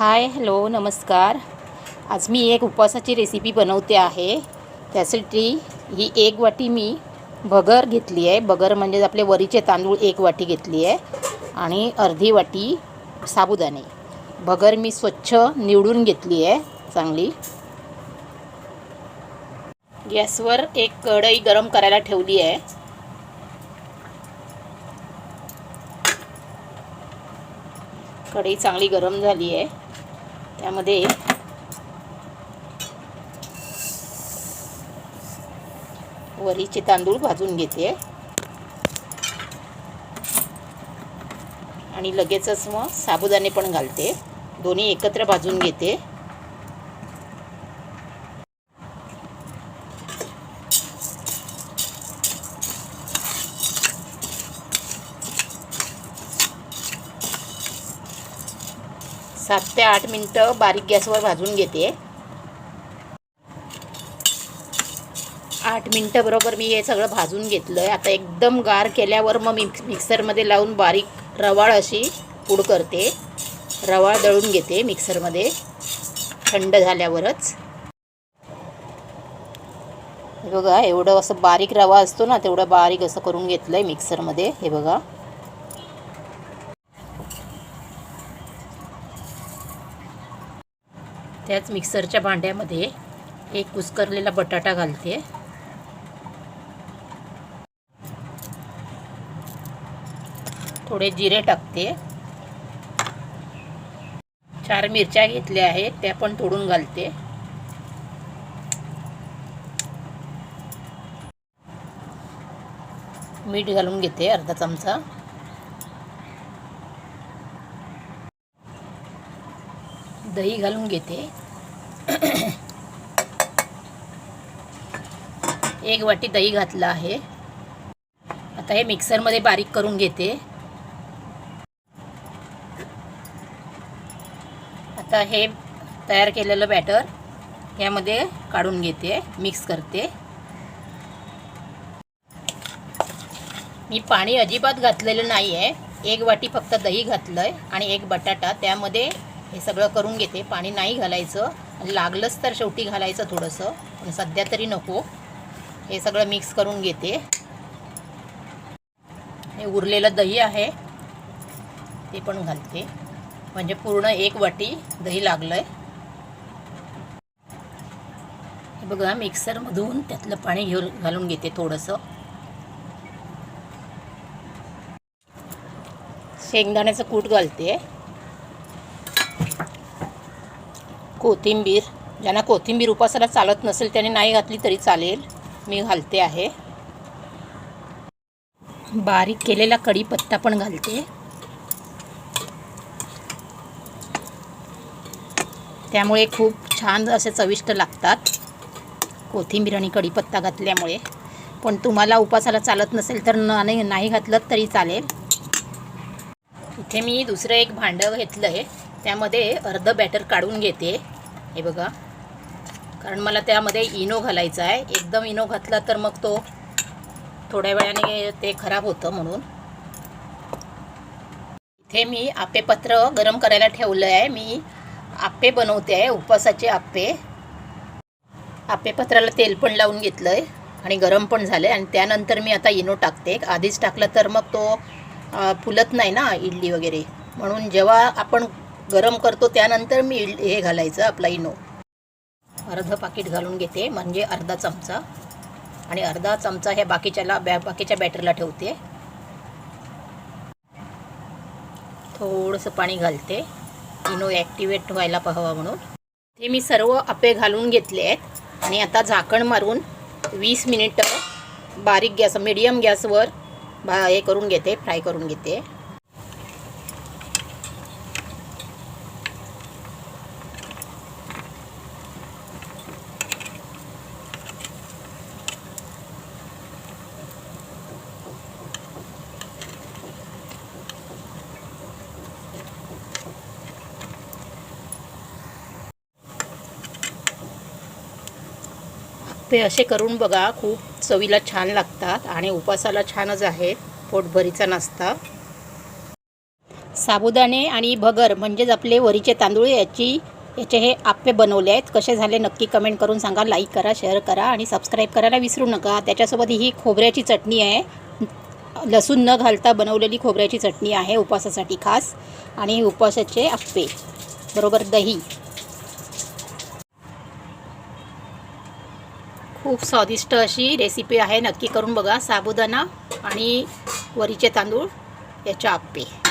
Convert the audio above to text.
Hi hello नमस्कार. आज मी एक उपवासाची रेसिपी बनवते आहे. त्यासाठी ही एक वाटी मी बगर घेतली आहे. बगर म्हणजे आपले वरीचे तांदूळ एक वाटी घेतली आहे आणि अर्धी वाटी साबुदाणे. बगर मी स्वच्छ निवडून घेतली आहे. चांगली. गॅसवर एक कढई गरम करायला ठेवली आहे. कढई चांगली गरम झाली आहे. त्यामध्ये वरीचे तांदूळ भाजून घेते. आणि लगेचच मग साबुदाणे पण घालते. दोन्ही एकत्र भाजून घेते. सात ते आठ मिनटं बारीक गॅसवर भाजून घेते. आठ मिनटं बरोबर मी हे सगळं भाजून घेतलं आहे आता एकदम गार केल्यावर मग मिक्स मिक्सरमध्ये लावून बारीक रवाळ अशी पूड करते. रवाळ दळून घेते मिक्सरमध्ये. थंड झाल्यावरच. हे बघा एवढं असं बारीक रवा असतो ना तेवढं बारीक असं करून घेतलं आहे मिक्सरमध्ये. हे बघा. त्याच मिक्सरच्या भांड्यामध्ये एक कुस्करलेला बटाटा घालते. थोडे जिरे टाकते. चार मिरच्या घेतल्या आहेत त्या पण तोडून घालते. मीठ घालून घेते अर्धा चमचा. दही घालून घेते. एक वाटी दही घातलं आहे. आता हे मिक्सरमध्ये बारीक करून घेते. आता हे तयार केलेलं बॅटर यामध्ये काढून घेते मिक्स करते. मी पाणी अजिबात घातलेलं नाही आहे एक वाटी फक्त दही घातलं आहे आणि एक बटाटा. त्यामध्ये हे सगळं करून घेते. पाणी नाही घालायचं. लागलंच तर शेवटी घालायचं थोडंसं. पण सध्या तरी नको. हे सगळं मिक्स करून घेते. हे उरलेलं दही आहे. ते पण घालते. म्हणजे पूर्ण एक वाटी दही लागलं आहे हे बघा मिक्सरमधून त्यातलं पाणी घेऊन घालून घेते थोडंसं. शेंगदाण्याचं कूट घालते. कोथिंबीर. ज्यांना कोथिंबीर उपासाला चालत नसेल त्याने नाही घातली तरी चालेल. मी घालते आहे. बारीक केलेला कढीपत्ता पण घालते. त्यामुळे खूप छान असे चविष्ट लागतात कोथिंबीर आणि कढीपत्ता घातल्यामुळे. पण तुम्हाला उपासाला चालत नसेल तर नाही घातलं तरी चालेल. इथे मी दुसरं एक भांडं घेतलं आहे त्यामध्ये अर्ध बॅटर काढून घेते. हे बघा. कारण मला त्यामध्ये इनो घालायचा आहे. एकदम इनो घातला तर मग तो थोड्या वेळाने ते खराब होतं म्हणून. इथे मी आपेपत्र गरम करायला ठेवलं आहे मी आप्पे बनवते आहे उपवासाचे आप्पे. आपेपत्राला तेल पण लावून घेतलं आहे आणि गरम पण झालं आहे आणि त्यानंतर मी आता इनो टाकते. आधीच टाकलं तर मग तो फुलत नाही ना इडली वगैरे. म्हणून जेव्हा आपण गरम करतो त्यानंतर मी हे घालायचं आपला इनो. अर्ध पाकिट घालून घेते म्हणजे अर्धा चमचा. आणि अर्धा चमचा ह्या बाकीच्याला बॅ बाकीच्या बॅटरला ठेवते. थोडंसं पाणी घालते. इनो ॲक्टिवेट व्हायला पाहावा म्हणून. ते मी सर्व आपे घालून घेतले आहेत. आणि आता झाकण मारून वीस मिनिटं बारीक गॅस मिडियम गॅसवर बा हे करून घेते फ्राय करून घेते. ते असे करून बघा खूप चवीला छान लागतात आणि उपासाला छानच आहेत पोटभरीचा नाश्ता. साबुदाणे आणि भगर म्हणजेच आपले वरीचे तांदूळ याची याचे हे आप्पे बनवले आहेत. कसे झाले नक्की कमेंट करून सांगा. लाईक करा शेअर करा आणि सबस्क्राईब करायला विसरू नका. त्याच्यासोबत ही खोबऱ्याची चटणी आहे. लसूण न घालता बनवलेली खोबऱ्याची चटणी आहे उपवासासाठी खास. आणि उपवासाचे आप्पे बरोबर दही. खूप स्वादिष्ट अशी रेसिपी आहे. नक्की करून बघा. साबुदाणा आणि वरीचे तांदूळ याचे आप्पे.